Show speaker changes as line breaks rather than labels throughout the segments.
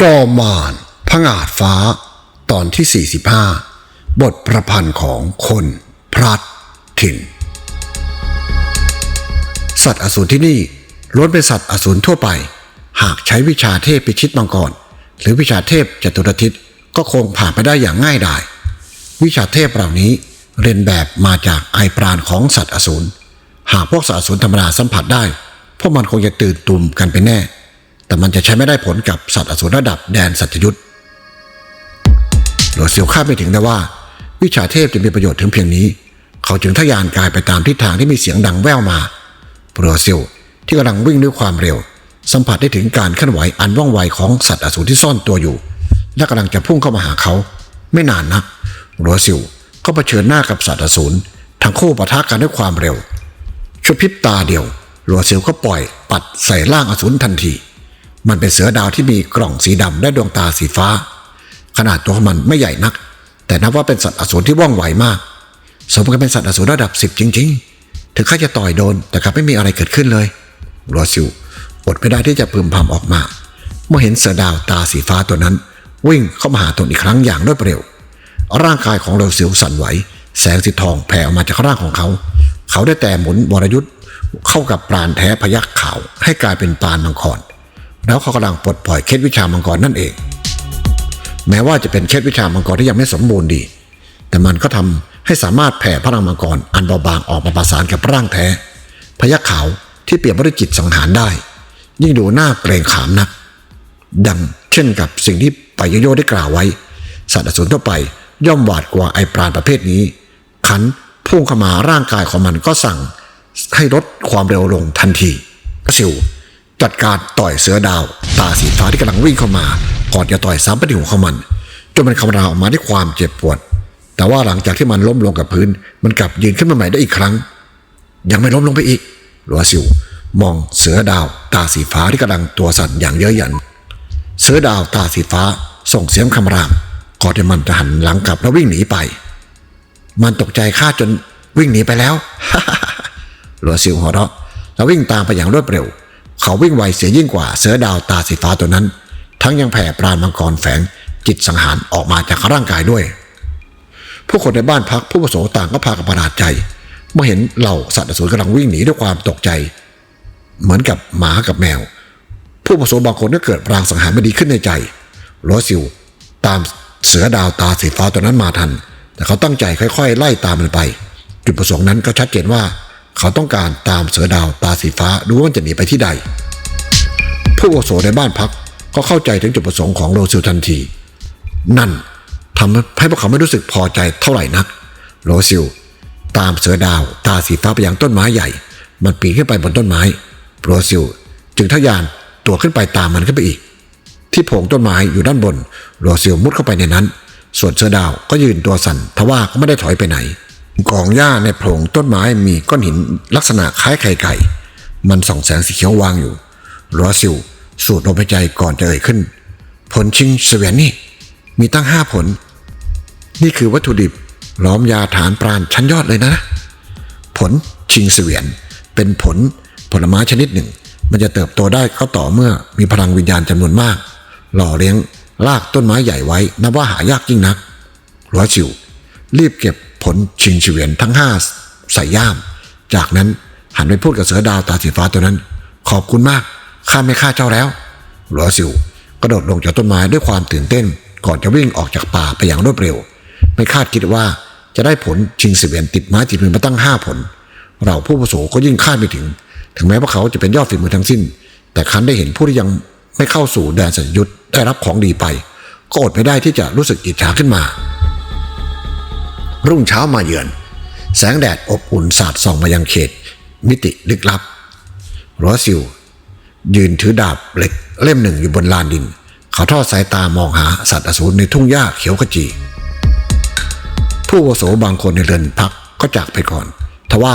จอมานพงาดฟ้า ตอนที่ 45 บทประพันธ์ของคนพลัดถิ่น สัตว์อสูรที่นี่ล้วนเป็นสัตว์อสูรทั่วไป หากใช้วิชาเทพพิชิตมังกร หรือวิชาเทพจตุรทิศก็คงผ่านไปได้อย่างง่ายดาย วิชาเทพเหล่านี้เรียนแบบมาจากไอปราณของสัตว์อสูร หากพวกสัตว์อสูรธรรมดาสัมผัสได้ พวกมันคงจะตื่นตุ่มกันไปแน่ แต่มันจะใช้ไม่ได้ผลกับสัตว์อสูรระดับแดนสัตยุทธหลวงเสียวคาดไม่ถึงนะว่า วิชาเทพจะมีประโยชน์ถึงเพียงนี้ เขาจึงทะยานกายไปตามทิศทางที่มีเสียงดังแว่วมาโปรเซียวที่กำลังวิ่งด้วยความเร็ว สัมผัสได้ถึงการเคลื่อนไหวอันว่องไวของสัตว์อสูรที่ซ่อนตัวอยู่ และกำลังจะพุ่งเข้ามาหาเขา ไม่นานนักโรซิลก็เผชิญหน้ากับสัตว์อสูรทั้งคู่ปะทะกันด้วยความเร็วชุบพริบตาเดียวโรซิลก็ปล่อยปัดใส่ร่างอสูรทันที มันเป็นเสือดาวที่มีกล่องสีดำและดวงตาสีฟ้า ขนาดตัวของมันไม่ใหญ่นัก แต่นับว่าเป็นสัตว์อสูรที่ว่องไวมาก สมกับเป็นสัตว์อสูรระดับสิบจริง ๆ ถึงข้าจะต่อยโดนแต่กลับไม่มีอะไรเกิดขึ้นเลยโรซิลอดไม่ได้ที่จะพึมพำออกมา เมื่อเห็นเสือดาวตาสีฟ้าตัวนั้น วิ่งเข้ามาหาตนอีกครั้งอย่างรวดเร็ว ร่างกายของโรซิลสั่นไหว แสงสีทองแผ่ออกมาจากร่างของเขา เขาได้แต่หมุนวรยุทธ์เข้ากับปราณแท้พยักขาวให้กลายเป็นปราณมังกร แล้วเขากำลังปลดปล่อยเคล็ดวิชามังกรนั่นเอง แม้ว่าจะเป็นเคล็ดวิชามังกรที่ยังไม่สมบูรณ์ดี แต่มันก็ทำให้สามารถแผ่พลังมังกรอันเบาบางออกมาประสานกับร่างแท้ พยักขาวที่เปลี่ยนด้วยจิตสังหารได้ ยิ่งดูหน่าเกรงขามนัก ดังเช่นกับสิ่งที่ปายโยได้กล่าวไว้ สัตว์อสูรทั่วไปย่อมหวาดกว่าไอปราณประเภทนี้ ขันพุ่งเข้ามาร่างกายของมันก็สั่งให้ลดความเร็วลงทันทีซิว จัดการต่อยเสือดาว ตาสีฟ้าที่กำลังวิ่งเข้ามา ก่อนจะต่อยซ้ำไปที่หัวของมันจนมันคำรามออกมาด้วยความเจ็บปวด แต่ว่าหลังจากที่มันล้มลงกับพื้น มันกลับยืนขึ้นมาใหม่ได้อีกครั้ง ยังไม่ล้มลงไปอีกหลัวซิวมองเสือดาว ตาสีฟ้าที่กำลังตัวสั่นอย่างเย้ยหยัน เสือดาวตาสีฟ้าส่งเสียงคำรามก่อนที่มันจะหันหลังกลับแล้ววิ่งหนีไป มันตกใจข้าจนวิ่งหนีไปแล้วหลัวซิวหัวเราะแล้ววิ่งตามไปอย่างรวดเร็ว เขาวิ่งไวเสียยิ่งกว่าเสือดาวตาสีฟ้าตัวนั้น ทั้งยังแผ่ปราณมังกรแฝงจิตสังหารออกมาจากร่างกายด้วย ผู้คนในบ้านพักผู้ประสงค์ต่างก็พากันประหลาดใจ เมื่อเห็นเหล่าสัตว์อสูรกำลังวิ่งหนีด้วยความตกใจ เหมือนกับหมากับแมว ผู้ประสงค์บางคนก็เกิดปรางสังหารไม่ดีขึ้นในใจโรซิลตามเสือดาวตาสีฟ้าตัวนั้นมาทัน แต่เขาตั้งใจค่อย ๆ ไล่ตามมันไป จุดประสงค์นั้นก็ชัดเจนว่า เขาต้องการตามเสือดาวตาสีฟ้าดูว่าจะหนีไปที่ใด ผู้อาวุโสในบ้านพักก็เข้าใจถึงจุดประสงค์ของโรซิลทันที นั่นทำให้พวกเขาไม่รู้สึกพอใจเท่าไหร่นัก โรซิล ตามเสือดาว ตาสีฟ้าไปยังต้นไม้ใหญ่ มันปีนขึ้นไปบนต้นไม้ โรซิล จึงทะยานตัวขึ้นไปตามมันขึ้นไปอีก ที่โผงต้นไม้อยู่ด้านบน โรซิลมุดเข้าไปในนั้น ส่วนเสือดาวก็ยืนตัวสั่นทว่าก็ไม่ได้ถอยไปไหน กองหญ้าในโพรงต้นไม้มีก้อนหินลักษณะคล้ายไข่ไก่ มันส่องแสงสีเขียววางอยู่โรซิลสูดลมหายใจก่อนจะเอ่ยขึ้น ผลชิงเสวียนนี่ มีตั้งห้าผล นี่คือวัตถุดิบล้อมยาฐานปราณชั้นยอดเลยนะ ผลชิงเสวียน เป็นผลผลไม้ชนิดหนึ่ง มันจะเติบโตได้ก็ต่อเมื่อมีพลังวิญญาณจำนวนมาก หล่อเลี้ยงรากต้นไม้ใหญ่ไว้นับว่าหายากยิ่งนักร้อยชิว รีบเก็บ ผลชิงเฉวียนทั้งห้าใส่ย่าม จากนั้นหันไปพูดกับเสือดาวตาสีฟ้าตัวนั้น ขอบคุณมาก ข้าไม่ฆ่าเจ้าแล้วร้อยชิวกระโดดลงจากต้นไม้ด้วยความตื่นเต้น ก่อนจะวิ่งออกจากป่าไปอย่างรวดเร็ว ไม่คาดคิดว่าจะได้ผลชิงเสวียนติดไม้ติดมือมาตั้งห้าผล เราผู้ประโสก็ยิ่งคาดไม่ถึง ถึงแม้ว่าเขาจะเป็นยอดฝีมือทั้งสิ้น แต่คันได้เห็นผู้ที่ยังไม่เข้าสู่แดนสัญยุทธ์ได้รับของดีไปก็อดไม่ได้ที่จะรู้สึกอิจฉาขึ้นมา รุ่งเช้ามาเยือน แสงแดดอบอุ่นสาดส่องมายังเขต มิติลึกลับรอซิล ยืนถือดาบเหล็กเล่มหนึ่งอยู่บนลานดิน เขาทอดสายตามองหาสัตว์อสูรในทุ่งหญ้าเขียวขจี ผู้วโสบางคนในเรือนพักก็จากไปก่อน ทว่า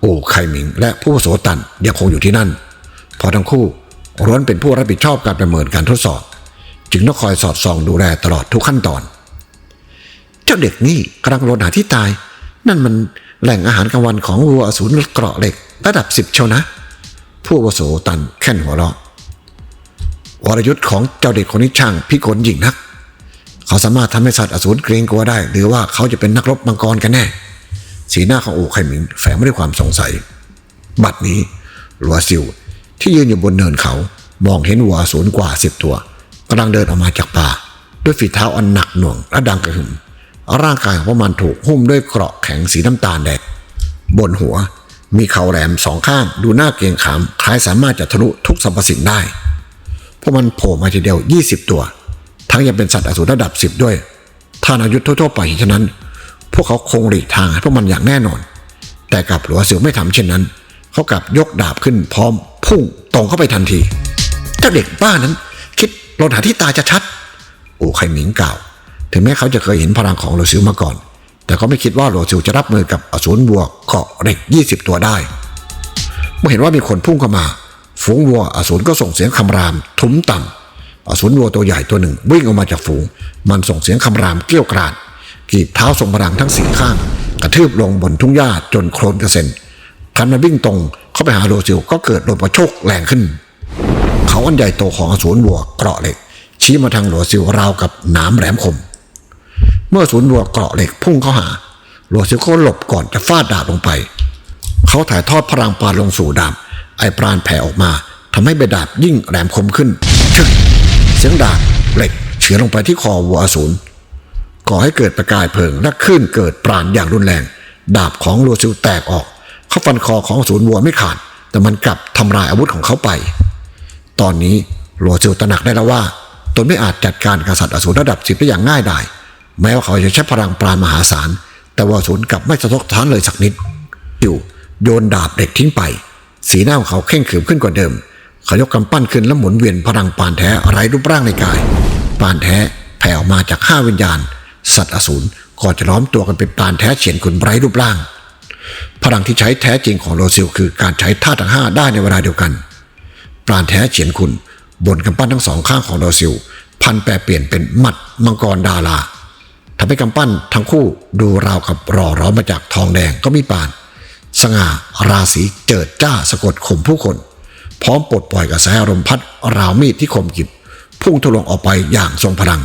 โอ้ไคหมิง และผู้อาวุโสตันยังคงอยู่ที่นั่น พอทั้งคู่ร้วนเป็นผู้รับผิดชอบการประเมินการทดสอบ จึงต้องคอยสอดส่องดูแลตลอดทุกขั้นตอน เจ้าเด็กนี่กำลังรนหาที่ตาย นั่นมันแหล่งอาหารกลางวันของวัวอสูรเกราะเหล็ก ระดับสิบเชียวนะ ผู้วุโสตันแค่นหัวเราะวรยุทธ์ของเจ้าเด็กคนนี้ช่างพิกลยิ่งนัก เขาสามารถทำให้สัตว์อสูรเกรงกลัวได้ หรือว่าเขาจะเป็นนักรบมังกรกันแน่ สีหน้าของอู่ไข่หมิงแฝงไม่ด้วยความสงสัย บัดนี้หลัวซิวที่ยืนอยู่บนเนินเขามองเห็นวัวอสูรกว่าสิบตัวกำลังเดินออกมาจากป่า ด้วยฝีเท้าอันหนักหน่วงและดังกระหึ่ม ร่างกายของพวกมันถูกหุ้มด้วยเกราะแข็งสีน้ำตาลแดงบนหัวมีเขาแหลมสองข้างดูน่าเกรงขามคล้ายสามารถจะทะลุทุกสรรพสิ่งได้ พวกมันโผล่มาทีเดียว 20 ตัว ทั้งยังเป็นสัตว์อสูรระดับ 10 ด้วย ถ้านายุทธทั่วๆไปเห็นฉะนั้น พวกเขาคงหลีกทางให้พวกมันอย่างแน่นอน แต่กลับหลัวเสือไม่ทำเช่นนั้น เขากลับยกดาบขึ้นพร้อม พุ่งตรงเข้าไปทันทีเจ้าเด็กบ้านั้น คิดลนหาที่ตายจะชัด โอ้ไข่หมิงกล่าว ถึงแม้เขาจะเคยเห็นพลังของโลซิลมาก่อน แต่ก็ไม่คิดว่าโลซิลจะรับมือกับอสูรวัวเกาะเหล็ก 20 ตัวได้ เมื่อเห็นว่ามีคนพุ่งเข้ามา ฝูงวัวอสูรก็ส่งเสียงคำราม ทุ้มต่ำอสูรวัวตัวใหญ่ตัวหนึ่ง วิ่งออกมาจากฝูง มันส่งเสียงคำรามเกรี้ยวกราดกีบเท้าทรงพลังทั้งสี่ข้าง กระทืบลงบนทุ่งหญ้าจนโคลนกระเซ็นคันมันวิ่งตรงเข้าไปหาโลซิลก็เกิดลมกระโชกแรงขึ้น เขาอันใหญ่โตของอสูรวัวเกราะเหล็ก ชี้มาทางโลซิลราวกับหนามแหลมคม เมื่อศูนย์วัวเกราะเหล็กพุ่งเข้าหาโลซิลก็หลบก่อนจะฟาดดาบลงไป เขาถ่ายทอดพลังปาณลงสู่ดาบ ไอปราณแผ่ออกมาทำให้ใบดาบยิ่งแหลมคมขึ้นชึกเสียงดาบเหล็กเฉือนลงไปที่คอวัวอสูรก่อให้เกิดประกายเพลิงและคลื่นเกิดปราณอย่างรุนแรง ดาบของโลซิลแตกออก เขาฟันคอของอสูรวัวไม่ขาด แต่มันกลับทำลายอาวุธของเขาไป ตอนนี้โลซิลตระหนักได้แล้วว่าตนไม่อาจจัดการกษัตริย์อสูรระดับสิบได้อย่างง่ายดาย แม้ว่าเขาจะใช้พลังปราณมหาศาล แต่ว่าสูรกลับไม่สะทกท้านเลยสักนิด อยู่โยนดาบเด็กทิ้งไป สีหน้าของเขาเข่งขรึมขึ้นกว่าเดิม เขายกกำปั้นขึ้นแล้วหมุนเวียนพลังปานแท้ไร้รูปร่างในกาย ปานแท้แผ่ออกมาจากห้าวิญญาณ สัตว์อสูรก่อนจะล้อมตัวกันเป็นปานแท้เฉียนคุณไร้รูปร่าง พลังที่ใช้แท้จริงของโรซิลคือการใช้ธาทั้งห้าได้ในเวลาเดียวกันปราณแท้เฉียนคุณบนกำปั้นทั้งสองข้างของโรซิลพันแปรเปลี่ยนเป็นหมัดมังกรดารา ทำให้กำปั้นทั้งคู่ดูราวกับรอร้อมมาจากทองแดงก็มีปาน สง่าราศีเจิดจ้าสะกดข่มผู้คน พร้อมปลดปล่อยกระแสอารมณ์พัดราวมีดที่คมกิบพุ่งทะลวงออกไปอย่างทรงพลัง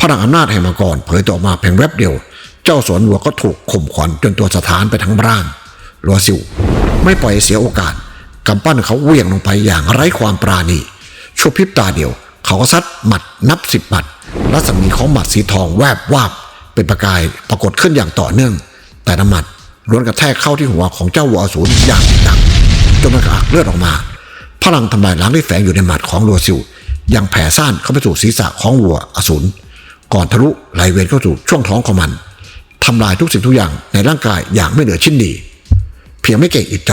พลังอำนาจแห่งมังกรเผยตัวออกมาเพียงแวบเดียว เจ้าสวนวัวก็ถูกข่มขวัญจนตัวสถานไปทั้งร่างรัวซิวไม่ปล่อยเสียโอกาสกำปั้นเขาเวี่ยงลงไปอย่างไร้ความปราณีชั่วพริบตาเดียว เขาก็ซัดหมัดนับสิบหมัดรัศมีของหมัดสีทองแวบวาบเป็นประกายปรากฏขึ้นอย่างต่อเนื่อง แต่ละหมัดล้วนกระแทกเข้าที่หัวของเจ้าวัวอสูรอย่างหนักจนมันกระอักเลือดออกมา พลังทำลายล้างที่แฝงอยู่ในหมัดของรัวซิวยังแผ่ซ่านเข้าไปสู่ศีรษะของวัวอสูรก่อนทะลุไหลเวียนเข้าสู่ช่วงท้องของมันทำลายทุกสิ่งทุกอย่างในร่างกายอย่างไม่เหลือชิ้นดี เพียงไม่เก่งอิดใจ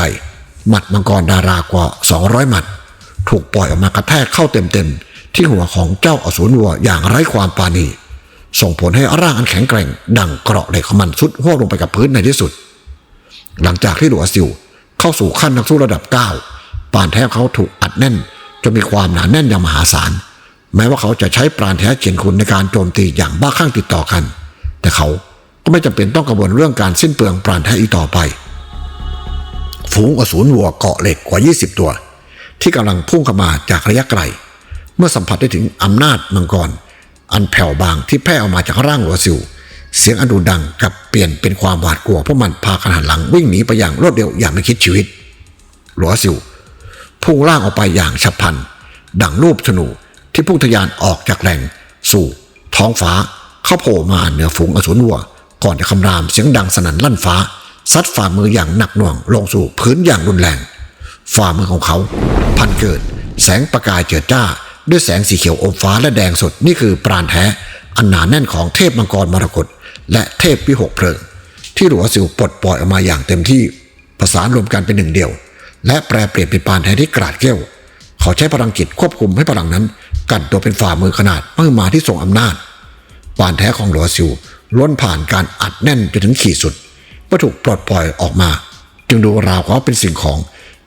หมัดมังกรดารากว่า 200 หมัด ถูกปล่อยออกมากระแทกเข้าเต็มๆ ที่หัวของเจ้าอสูรวัวอย่างไร้ความปราณี ส่งผลให้ร่างอันแข็งแกร่ง ดังเกราะเหล็กของมันสุดหัวลงไปกับพื้นในที่สุด หลังจากที่หลัวซิวเข้าสู่ขั้นนักสู้ระดับ9ปานแท้เขาถูกอัดแน่นจนมีความหนาแน่นอย่างมหาศาล แม้ว่าเขาจะใช้ปราณแท้เจียนคุณในการโจมตีอย่างบ้าคลั่งติดต่อกัน แต่เขาก็ไม่จำเป็นต้องกังวลเรื่องการสิ้นเปลืองปราณแท้อีกต่อไป ฝูงอสูรวัวเกาะเหล็กกว่า 20 ตัว ที่กำลังพุ่งเข้ามาจากระยะไกล เมื่อสัมผัสได้ถึงอำนาจมังกร อันแผ่วบางที่แพร่ออกมาจากร่างหัวซิว เสียงอันดุดังกลับเปลี่ยนเป็นความหวาดกลัวเพวกมันพากันหันหลังวิ่งหนีไปอย่างรวดเร็วอย่างไม่คิดชีวิตหลัวซิวพุ่งล่างออกไปอย่างฉับพลัน ดังรูปธนูที่พุ่งทะยานออกจากแหล่งสู่ ท้องฟ้าเข้าโผล่มาเหนือฝูงอสูรวัว ก่อนจะคำรามเสียงดังสนั่นลั่นฟ้าซัดฝ่ามืออย่างหนักหน่วงลงสู่พื้นอย่างรุนแรง ฝ่ามือของเขา พันเกิด แสงประกายเจิดจ้า ด้วยแสงสีเขียวอมฟ้าและแดงสดนี่คือปราณแท้ อันหนาแน่นของเทพมังกรมรกตและเทพวิหกเพลิง ที่หลัวสิวปลดปล่อยออกมาอย่างเต็มที่ประสานรวมกันเป็นหนึ่งเดียว และแปลเปลี่ยนเป็นปานแท้ที่กราดเกลี้ยวเขาใช้พลังจิตควบคุมให้พลังนั้น กันตัวเป็นฝ่ามือขนาดมือมาที่ทรงอำนาจปานแท้ของหลัวซิวล้วนผ่านการอัดแน่นจนถึงขีดสุดเมื่อถูกปลดปล่อยออกมา จึงดูราวกับว่าเป็นสิ่งของ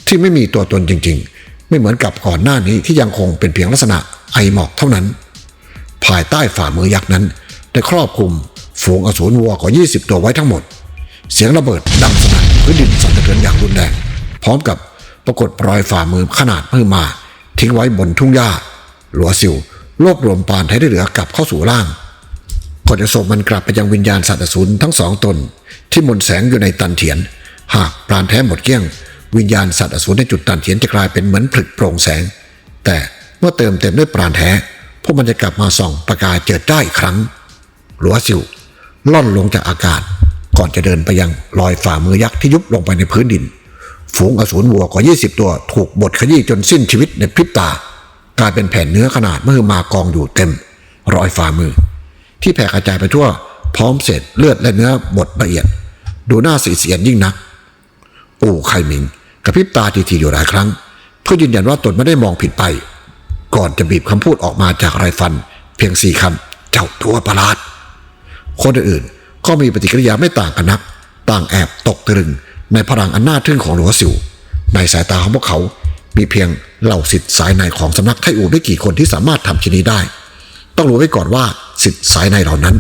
ที่ไม่มีตัวตนจริง ๆ ไม่เหมือนกับก่อนหน้านี้ที่ยังคงเป็นเพียงลักษณะไอหมอกเท่านั้น ภายใต้ฝ่ามือยักษ์นั้น ได้ครอบคลุมฝูงอสูรวัวกว่า 20 ตัวไว้ทั้งหมด เสียงระเบิดดังสนั่นพื้นดินสั่นสะเทือนอย่างรุนแรงพร้อมกับปรากฏรอยฝ่ามือขนาดมือมาทิ้งไว้บนทุ่งหญ้า หลัวซิวรวบรวมปานไทยได้เหลือกลับเข้าสู่ร่างก่อนจะส่งมันกลับไปยังวิญญาณสัตว์อสูรทั้งสองตน ที่มนแสงอยู่ในตันเถียน หากปราณแท้หมดเกลี้ยง วิญญาณสัตว์อสูรในจุดตันเถียนจะกลายเป็นเหมือนผลึกโปร่งแสง แต่เมื่อเติมเต็มด้วยปราณแท้พวกมันจะกลับมาส่องประกายเจิดได้อีกครั้งหลัวซิวล่อนลงจากอากาศ ก่อนจะเดินไปยังรอยฝ่ามือยักษ์ที่ยุบลงไปในพื้นดิน ฝูงอสูรวัวกว่า 20 ตัวถูกบดขยี้จนสิ้นชีวิตในพริบตากลายเป็นแผ่นเนื้อขนาดมือมากองอยู่เต็ม รอยฝ่ามือ ที่แผ่กระจายไปทั่ว พร้อมเศษเลือดและเนื้อบดละเอียด ดูน่าสีเสียนยิ่งนักโอ้ไคหมิง กระพริบตาทีๆอยู่หลายครั้ง เพื่อยืนยันว่าตนไม่ได้มองผิดไป ก่อนจะบีบคำพูดออกมาจากไรฟัน เพียงสี่คำเจ้าตัวประหลาด คนอื่นๆก็มีปฏิกิริยาไม่ต่างกันนัก ต่างแอบตกตะลึง ในพลังอันน่าทึ่งของหลวงสิว ในสายตาของพวกเขา มีเพียงเหล่าสิทธิ์สายในของสำนักไทอูไม่กี่คนที่สามารถทำชนี้ได้ ต้องรู้ไว้ก่อนว่าสิทธิ์สายในเหล่านั้น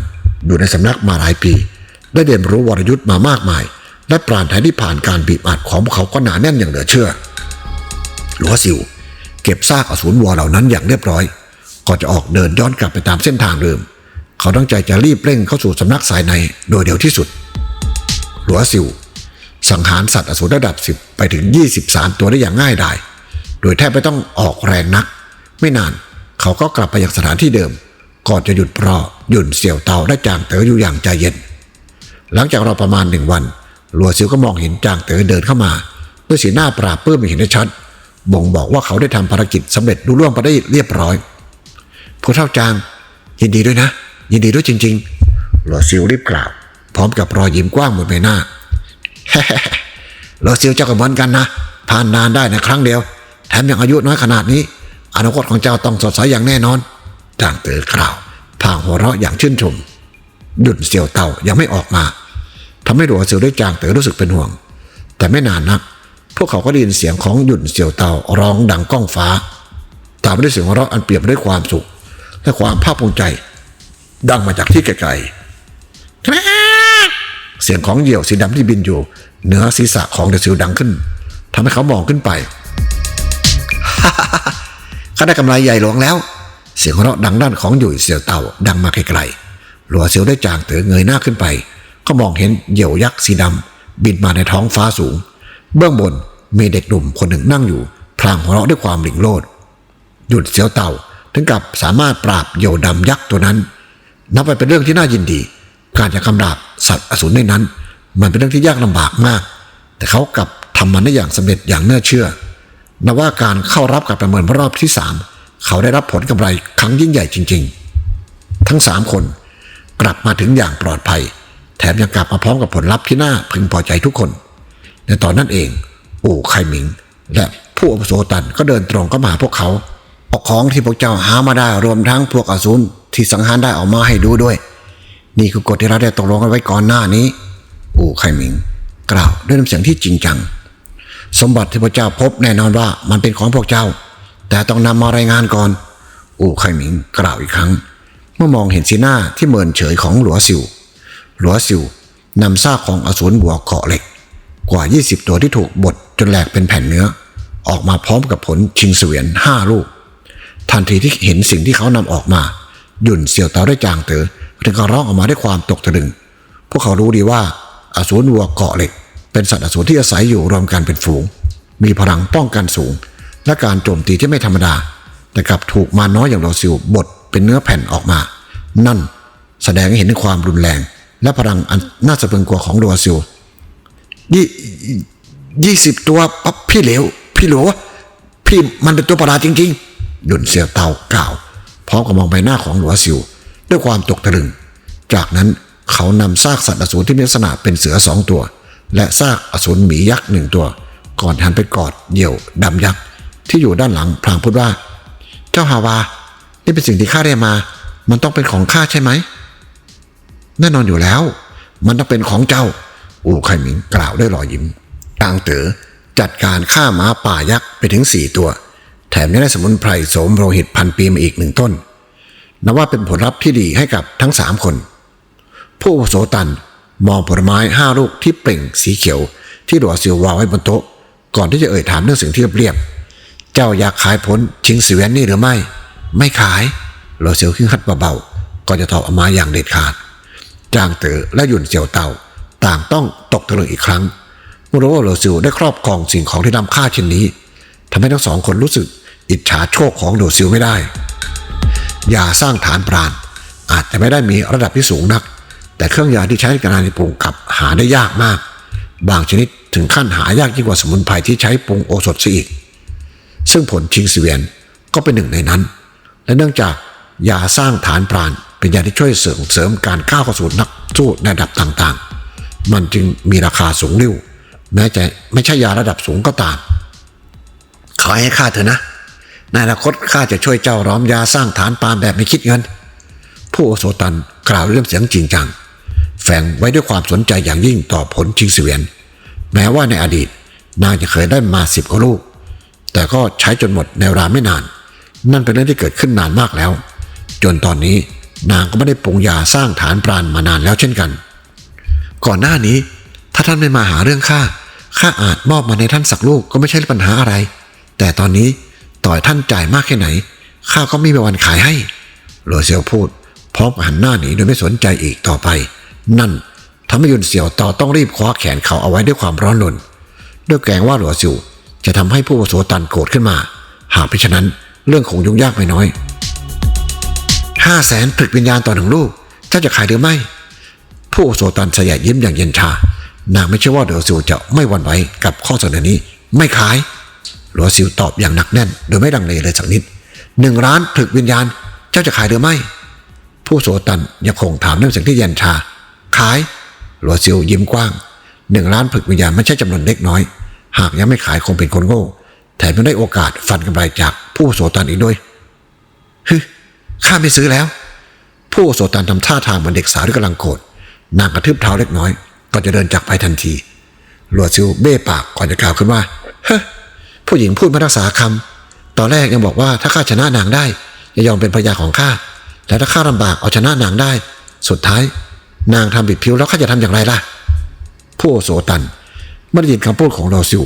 อยู่ในสำนักมาหลายปี ได้เรียนรู้วรยุทธ์มามากมาย และปราณไทยที่ผ่านการบีบอัดของพวกเขาก็หนาแน่นอย่างเหลือเชื่อหลัวซิว เก็บซากอสูรวัวเหล่านั้นอย่างเรียบร้อยก่อนจะออกเดินย้อนกลับไปตามเส้นทางเดิม เขาตั้งใจจะรีบเร่งเข้าสู่สำนักสายในโดยเร็วที่สุด หลัวซิว สังหารสัตว์อสูรระดับ 10 ไปถึง 23 ตัวได้อย่างง่ายดาย โดยแทบไม่ต้องออกแรงนัก ไม่นานเขาก็กลับไปยังสถานที่เดิม ก่อนจะหยุดรอหยุ่นเสี่ยวเตาและจางเต๋ออยู่อย่างใจเย็น หลังจากรอประมาณหนึ่งวัน หลัวซิวก็มองเห็นจางเต๋อเดินเข้ามาด้วยสีหน้าปราบปลื้มอย่างเห็นได้ชัด บ่งบอกว่าเขาได้ทำภารกิจสำเร็จลุล่วงไปได้เรียบร้อยผู้เท่าจางยินดีด้วยนะ ยินดีด้วยจริง ๆ หลัวซิวรีบกล่าว พร้อมกับรอยยิ้มกว้างบนใบหน้าหลัวซิวเจ้าก็เหมือนกันนะผ่านนานได้ในครั้งเดียว แถมยังอายุน้อยขนาดนี้ อนาคตของเจ้าต้องสดใสอย่างแน่นอนจางเต๋อกล่าวพางหัวเราะอย่างชื่นชมหยุดเสี่ยวเต่ายังไม่ออกมา ทำให้หลัวเสี่ยวได้จางเต๋อรู้สึกเป็นห่วง แต่ไม่นานนัก พวกเขาก็ได้ยินเสียงของหยุ่นเสี่ยวเตาร้องดังก้องฟ้า ตามไปด้วยเสียงหัวเราะอันเปรียบด้วยความสุข และความภาคภูมิใจ ดังมาจากที่ไกลๆเสียงของเหยี่ยวสีดำที่บินอยู่ เหนือศีรษะของเดซิวดังขึ้นทำให้เขามองขึ้นไปเขาได้กำไรใหญ่หลวงแล้ว เสียงหัวเราะดังด้านของหยุ่ยเสี่ยวเต่าดังมาไกลๆหลัวเสียวได้จางเต๋อเงยหน้าขึ้นไป ก็มองเห็นเหยี่ยวยักษ์สีดำบินมาในท้องฟ้าสูง เบื้องบนมีเด็กหนุ่มคนหนึ่งนั่งอยู่ พลางหัวเราะด้วยความหลิงโลด หยุดเสียวเต่าถึงกับสามารถปราบเหยี่ยวดำยักษ์ตัวนั้น นับไปเป็นเรื่องที่น่ายินดี การจะคำราบสัตว์อสูรในนั้น มันเป็นเรื่องที่ยากลำบากมาก แต่เขากลับทำมันได้อย่างสำเร็จอย่างน่าเชื่อนับว่าการเข้ารับการประเมินรอบที่สามเขาได้รับผลกำไรครั้งยิ่งใหญ่จริง ๆ ทั้งสามคนกลับมาถึงอย่างปลอดภัย แถมยังกลับมาพร้อมกับผลลัพธ์ที่น่าพึงพอใจทุกคน ในตอนนั้นเอง อู่ไคหมิง และผู้อาวุโสตันก็เดินตรงเข้ามาพวกเขาเอาของที่พวกเจ้าหามาได้รวมทั้งพวกอสูรที่สังหารได้ออกมาให้ดูด้วย นี่คือกฎที่เราได้ตกลงกันไว้ก่อนหน้านี้ อู่ไคหมิง กล่าวด้วยน้ำเสียงที่จริงจัง สมบัติที่พระเจ้าพบแน่นอนว่ามันเป็นของพวกเจ้า แต่ต้องนำมารายงานก่อน อู่ไคหมิงกล่าวอีกครั้ง เมื่อมองเห็นสีหน้าที่เมินเฉยของหลัวซิว หลัวซิวนำซากของอสูรบัวเกาะเหล็ก กว่า 20 ตัวที่ถูกบดจนแหลกเป็นแผ่นเนื้อ ออกมาพร้อมกับผลชิงเสวียนห้าลูก ทันทีที่เห็นสิ่งที่เขานำออกมา หยุ่นเสี่ยวเตาได้จางเต๋อถึงก็ร้องออกมาด้วยความตกตะลึง พวกเขารู้ดีว่าอสูรวัวเกาะเหล็ก เป็นสัตว์อสูรที่อาศัยอยู่รวมกันเป็นฝูง มีพลังป้องกันสูง และการโจมตีที่ไม่ธรรมดา แต่กลับถูกมาน้อยอย่างเราซิวบดเป็นเนื้อแผ่นออกมา นั่นแสดงให้เห็นถึงความรุนแรง และพลังอันน่าสะพรึงกลัวของดัวซิวยี่ยี่สิบตัวปั๊บพี่เหลว พี่หลวพี่มันเป็นตัวประหลาดจริงๆหยุนเสียวเตากล่าว พร้อมกับมองใบหน้าของหลัวซิว ด้วยความตกตะลึง จากนั้นเขานำซากสัตว์อสูรที่มีลักษณะเป็นเสือสองตัว และซากอสูรหมียักษ์หนึ่งตัว ก่อนหันไปกอดเหยี่ยวดำยักษ์ที่อยู่ด้านหลังพลางพูดว่า เจ้าฮาวา นี่เป็นสิ่งที่ข้าได้มา มันต้องเป็นของข้าใช่ไหม แน่นอนอยู่แล้ว มันต้องเป็นของเจ้า อู่ไคหมิงกล่าวด้วยรอยยิ้มตางเต๋อจัดการฆ่าม้าป่ายักษ์ไปถึงสี่ตัว แถมยังได้สมุนไพรโสมโรหิตพันปีมาอีกหนึ่งต้นนับว่าเป็นผลลัพธ์ที่ดีให้กับทั้งสามคน ผู้โสตันมองผลไม้ห้าลูกที่เปล่งสีเขียว ที่หลัวซิววางไว้บนโต๊ะ ก่อนที่จะเอ่ยถามเรื่องสิ่งที่เรียบๆเจ้าอยากขายผลชิงเสวียนนี่หรือไม่ ไม่ขายโรเซียวขึ้นฮัดเบาๆก็จะตอบออกมาอย่างเด็ดขาด จางเต๋อและหยุนเสี่ยวเต่าต่างต้องตกตะลึงอีกครั้งเมื่อรู้ว่าโรซิวได้ครอบครองสิ่งของที่ล้ำค่าเช่นนี้ทำให้ทั้งสองคนรู้สึกอิจฉาโชคของโรซิวไม่ได้ ยาสร้างฐานปราณอาจจะไม่ได้มีระดับที่สูงนัก แต่เครื่องยาที่ใช้ในการปรุงกับหาได้ยากมาก บางชนิดถึงขั้นหายากยิ่งกว่าสมุนไพรที่ใช้ปรุงโอสถซะอีก ซึ่งผลชิงเสวียนก็เป็นหนึ่งในนั้น และเนื่องจากยาสร้างฐานปราณ เป็นยาที่ช่วยเสริมเสริมการก้าวเข้าสู่นักสู้ในระดับต่างๆ มันจึงมีราคาสูงริ้วแม้จะไม่ใช่ยาระดับสูงก็ตามขายให้ข้าเถอะนะในอนาคตข้าจะช่วยเจ้าร้อมยาสร้างฐานปานแบบไม่คิดเงิน ผู้โอโซตันกล่าวเรื่องเสียงจริงจัง แฝงไว้ด้วยความสนใจอย่างยิ่งต่อผลชิงเสวียน แม้ว่าในอดีตนางจะเคยได้มาสิบกว่าลูก แต่ก็ใช้จนหมดในเวลาไม่นาน นั่นเป็นเรื่องที่เกิดขึ้นนานมากแล้ว จนตอนนี้ นางก็ไม่ได้ปรุงยาสร้างฐานปราณมานานแล้วเช่นกัน ก่อนหน้านี้ ถ้าท่านไม่มาหาเรื่องข้าข้าอาจมอบมาในท่านสักลูกก็ไม่ใช่ปัญหาอะไร แต่ตอนนี้ต่อยท่านจ่ายมากแค่ไหนข้าก็ไม่มีวันขายให้โรเซียวพูดพร้อมหันหน้าหนีโดยไม่สนใจอีกต่อไป นั่นทำให้ยุนเสี่ยวต่อต้องรีบคว้าแขนเขาเอาไว้ด้วยความร้อนรนด้วยแกรงว่าหลัวซิวจะทำให้ผู้โสตันโกรธขึ้นมา หากเป็นฉะนั้นเรื่องคงยุ่งยากไม่น้อย ห้าแสนผลึกวิญญาณต่อหนึ่งลูกเจ้าจะขายหรือไม่ ผู้โสตันสยายยิ้มอย่างเย็นชานางไม่เชื่อว่าหลัวซิวจะไม่หวั่นไหวกับข้อเสนอนี้ ไม่ขายหลัวซิวตอบอย่างหนักแน่น โดยไม่ดังเลเลยสักนิดหนึ่งล้านผลึกวิญญาณเจ้าจะขายหรือไม่ ผู้โสตันยังคงถามด้วยเสียงที่เย็นชา ขายหลัวซิวยิ้มกว้างหนึ่งล้านผลึกวิญญาณไม่ใช่จำนวนเล็กน้อย หากยังไม่ขายคงเป็นคนโง่แถมยังได้โอกาสฟันกำไรจากผู้โสตันอีกด้วยฮึ ข้าไม่ซื้อแล้ว ผู้โสตันทำท่าทางเหมือนเด็กสาวที่กำลังโกรธนางกระทืบเท้าเล็กน้อยก่อนจะเดินจากไปทันทีหลัวซิวเบ้ปากก่อนจะกล่าวขึ้นว่าเฮ้ผู้หญิงพูดไม่รักษาคำตอนแรกยังบอกว่าถ้าข้าชนะนางได้จะยอมเป็นภรรยาของข้าแต่ถ้าข้าลำบากเอาชนะนางได้ สุดท้าย นางทำบิดผิวแล้วข้าจะทำอย่างไรล่ะ ผู้โสตันเมื่อได้ยินคำพูดของโรซิว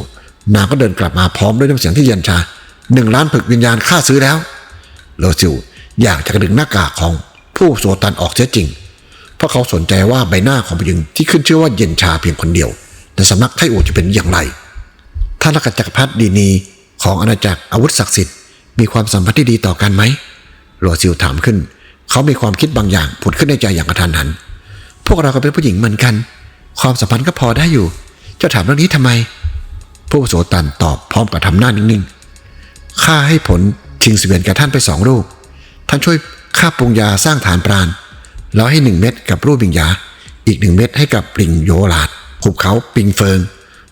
นางก็เดินกลับมาพร้อมด้วยน้ำเสียงที่เย็นชาหนึ่งล้านผึกวิญญาณข้าซื้อแล้วโรซิว อยากจะกระดึงหน้ากากของผู้โสตันออกเสียจริง เพราะเขาสนใจว่าใบหน้าของผู้หญิงที่ขึ้นชื่อว่าเย็นชาเพียงคนเดียว ในสำนักไทอูจะเป็นอย่างไร ถ้ารักจักรพรรดิดีนีของอาณาจักรอาวุธศักดิ์สิทธิ์มีความสัมพันธ์ที่ดีต่อกันไหมโรซิวถามขึ้น เขามีความคิดบางอย่างผุดขึ้นในใจอย่างกระทันหัน พวกเราก็เป็นผู้หญิงเหมือนกัน ความสัมพันธ์ก็พอได้อยู่ เจ้าถามเรื่องนี้ทำไม ผู้โสตันตอบพร้อมกับทำหน้านิ่งๆข้าให้ผลชิงเสวียนแก่ท่านไปสองลูก ท่านช่วยข้าปรุงยาสร้างฐานปราณแล้วให้หนึ่งเม็ดกับรูปปิงยา อีกหนึ่งเม็ดให้กับปริงโยลาดหุบเขาปิงเฟิง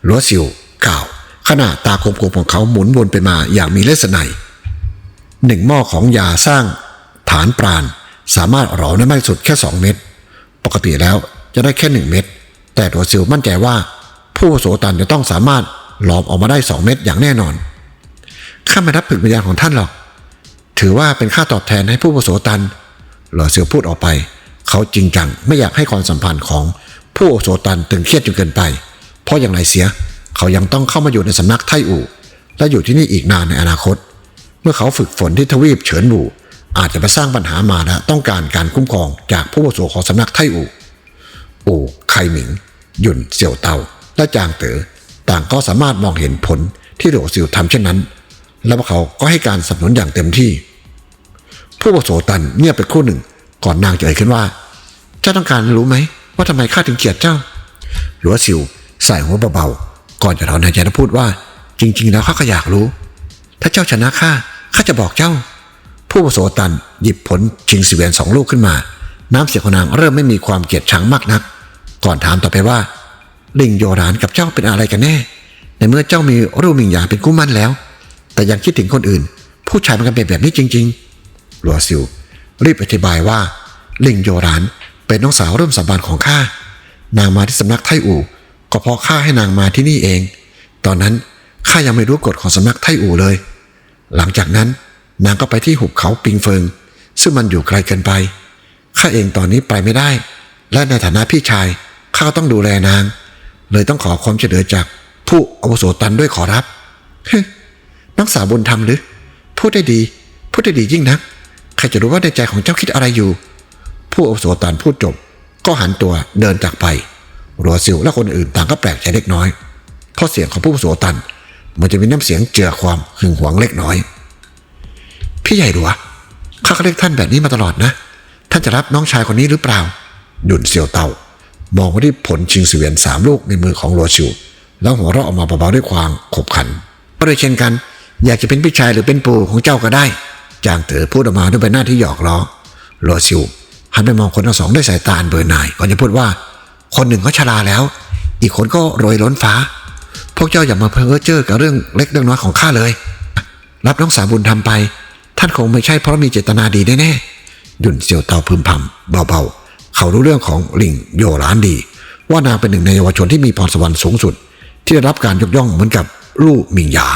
ลัวสิวกล่าวขณะตาคมๆของเขาหมุนวนไปมาอย่างมีเลสไนหนึ่งหม้อของยาสร้างฐานปราณสามารถหลอมได้มากสุดแค่สองเม็ดปกติแล้วจะได้แค่หนึ่งเม็ดแต่ตัวซิลมั่นใจว่า ผู้โสตันจะต้องสามารถหลอมออกมาได้สองเม็ดอย่างแน่นอนข้าไม่รับผึกวิญญาณของท่านหรอก ถือว่าเป็นค่าตอบแทนให้ผู้อาวุโสตันหล่อเสือพูดออกไป เขาจริงจังไม่อยากให้ความสัมพันธ์ของผู้อาวุโสตันตึงเครียดจนเกินไป เพราะอย่างไรเสีย เขายังต้องเข้ามาอยู่ในสำนักไทอู่และอยู่ที่นี่อีกนานในอนาคต เมื่อเขาฝึกฝนที่ทวีปเฉินบูอาจจะไปสร้างปัญหามาและต้องการการคุ้มครองจากผู้อาวุโสของสำนักไทอู่อู่ไคหมิง หยุนเสี่ยวเตาและจางเต๋อต่างก็สามารถมองเห็นผลที่หลวงซิวทำเช่นนั้น และพวกเขาก็ให้การสนับสนุนอย่างเต็มที่ ผู้อาวุโสตันเงียบไปครู่หนึ่ง ก่อนนางจะเอ่ยขึ้นว่า เจ้าต้องการรู้ไหม ว่าทำไมข้าถึงเกลียดเจ้า หลวงซิวใส่หัวเบาๆ ก่อนจะถอนหายใจและพูดว่า จริง ๆ แล้วข้าก็อยากรู้ ถ้าเจ้าชนะข้าข้าจะบอกเจ้า ผู้อาวุโสตันหยิบผลชิงสิเวียนสองลูกขึ้นมา น้ำเสียงของนางเริ่มไม่มีความเกลียดชังมากนัก ก่อนถามต่อไปว่า ลิงโยรานกับเจ้าเป็นอะไรกันแน่ ในเมื่อเจ้ามีรูมิงหยาเป็นกู้มั่นแล้ว แต่ยังคิดถึงคนอื่น ผู้ชายมันกันเป็นแบบนี้จริง ๆ หลัวซิวรีบอธิบายว่าลิงโยรานเป็นน้องสาวร่วมสัมพันของข้า นางมาที่สำนักไทอู่ก็เพราะข้าให้นางมาที่นี่เอง ตอนนั้นข้ายังไม่รู้กฎของสำนักไทอู่เลย หลังจากนั้นนางก็ไปที่หุบเขาปิงเฟิง ซึ่งมันอยู่ไกลเกินไปข้าเองตอนนี้ไปไม่ได้ และในฐานะพี่ชายข้าต้องดูแลนาง เลยต้องขอความช่วยเหลือจากผู้อาวุโสตันด้วยขอรับในน้องสาวบุญธรรมหรือพูดได้ดี พูดได้ดียิ่งนัก ใครจะรู้ว่าในใจของเจ้าคิดอะไรอยู่ ผู้อาวุโสตานพูดจบ ก็หันตัวเดินจากไป รัวซิวและคนอื่นต่างก็แปลกใจเล็กน้อยเพราะเสียงของผู้อาวุโสตัน มันจะมีน้ำเสียงเจือความหึงหวงเล็กน้อย พี่ใหญ่หลัวข้าก็เรียกท่านแบบนี้มาตลอดนะ ท่านจะรับน้องชายคนนี้หรือเปล่าหยุนเซียวเตามองไปที่ผลชิงเสวียนสามลูกในมือของโรชิวแล้วหัวเราะออกมาเบาๆด้วยความขบขันก็เลยเช่นกัน อยากจะเป็นพี่ชายหรือเป็นปู่ของเจ้าก็ได้ จางเต๋อพูดออกมาด้วยใบหน้าที่หยอกล้อโรชิวหันไปมองคนทั้งสองด้วยสายตาเบื่อหน่ายก่อนจะพูดว่า คนหนึ่งก็ชราแล้ว อีกคนก็โรยล้นฟ้า พวกเจ้าอย่ามาเพ้อเจ้อกับเรื่องเล็กเรื่องน้อยของข้าเลย รับน้องสาวบุญทำไป ท่านคงไม่ใช่เพราะมีเจตนาดีแน่ๆหยุนเซียวเตาพึมพำเบาๆ เขารู้เรื่องของหลิงโยหลานดี ว่านางเป็นหนึ่งในเยาวชนที่มีพรสวรรค์สูงสุด ที่ได้รับการยกย่องเหมือนกับลู่หมิงหยา